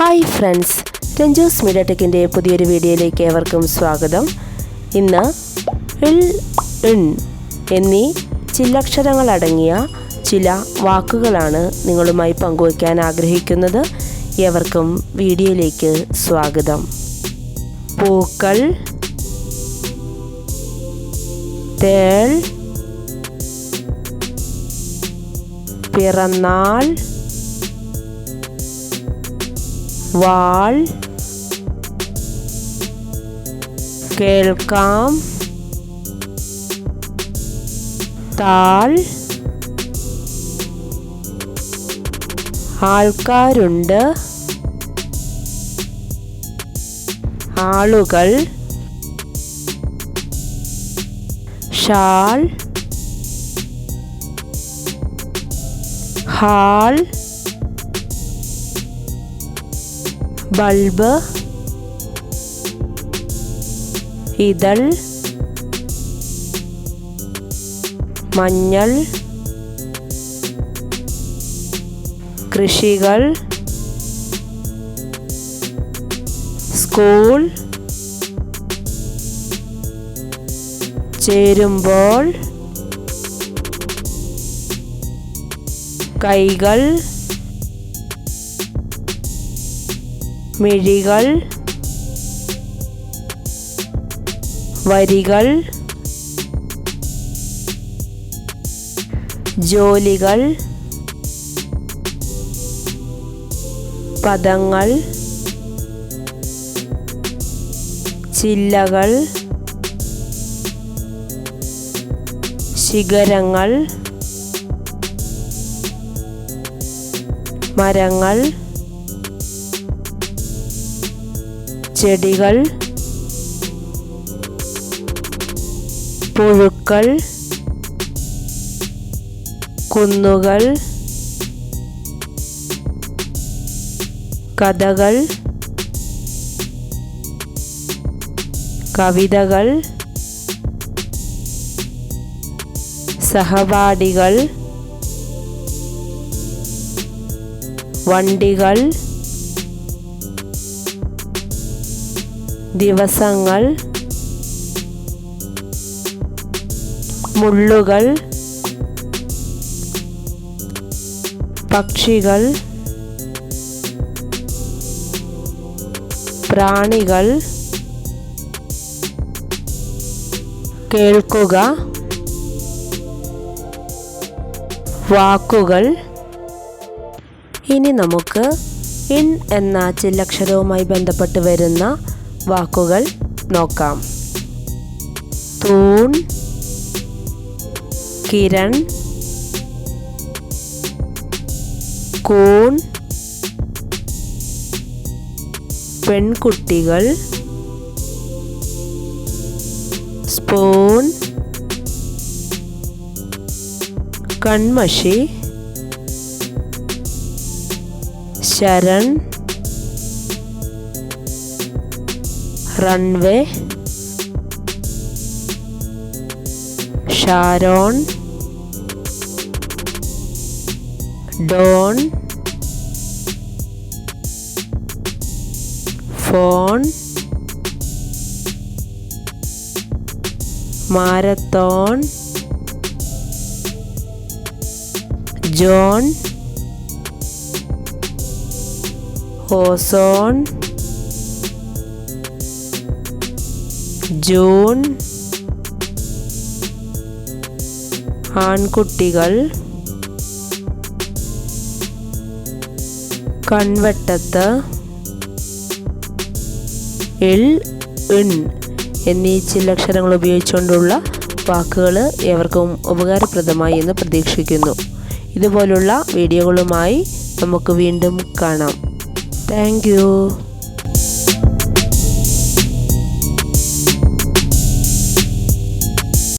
Hi friends Ranjos media ടെക്കിന്റെ പുതിയൊരു വീഡിയോയിലേക്ക് ഏവർക്കും സ്വാഗതം. ഇന്ന് ഇൽ ഇൺ എന്നീ ചില്ലക്ഷരങ്ങളടങ്ങിയ ചില വാക്കുകളാണ് നിങ്ങളുമായി പങ്കുവയ്ക്കാൻ ആഗ്രഹിക്കുന്നത്. ഏവർക്കും വീഡിയോയിലേക്ക് സ്വാഗതം. പൂക്കൾ തേൾ പിറന്നാൾ വാൾ. കേൾക്കാം. താൾ. ആൾക്കാരുണ്ട്. ആളുകൾ. ഷാൾ. ഹാൾ. ബൾബ് ഇതൾ മഞ്ഞൾ കൃഷികൾ സ്കൂൾ ചേരുമ്പോൾ കൈകൾ മിഴികൾ വരികൾ ജോലികൾ പദങ്ങൾ ചില്ലകൾ ശിഖരങ്ങൾ മരങ്ങൾ ചെടികൾ പുഴുക്കൾ കുന്നുകൾ കഥകൾ കവിതകൾ സഹപാഠികൾ വണ്ടികൾ ദിവസങ്ങൾ മുള്ളുകൾ പക്ഷികൾ പ്രാണികൾ കേൾക്കുക വാക്കുകൾ. ഇനി നമുക്ക് ഇൻ എന്ന ചില്ലക്ഷരവുമായി ബന്ധപ്പെട്ട് വരുന്ന വാക്കുകൾ നോക്കാം. തൂൺ കിരൺ കൂൺ പെൺകുട്ടികൾ സ്പൂൺ കൺമഷി Sharan runway. Sharon. Don. Phone. Marathon. John. Ozone. June ആൺകുട്ടികൾ കൺവെട്ടത്ത് എൽ ഇൺ എന്നീ ചില്ലക്ഷരങ്ങൾ ഉപയോഗിച്ചുകൊണ്ടുള്ള വാക്കുകൾ ഏവർക്കും ഉപകാരപ്രദമായി എന്ന് പ്രതീക്ഷിക്കുന്നു. ഇതുപോലുള്ള വീഡിയോകളുമായി നമുക്ക് വീണ്ടും കാണാം. താങ്ക്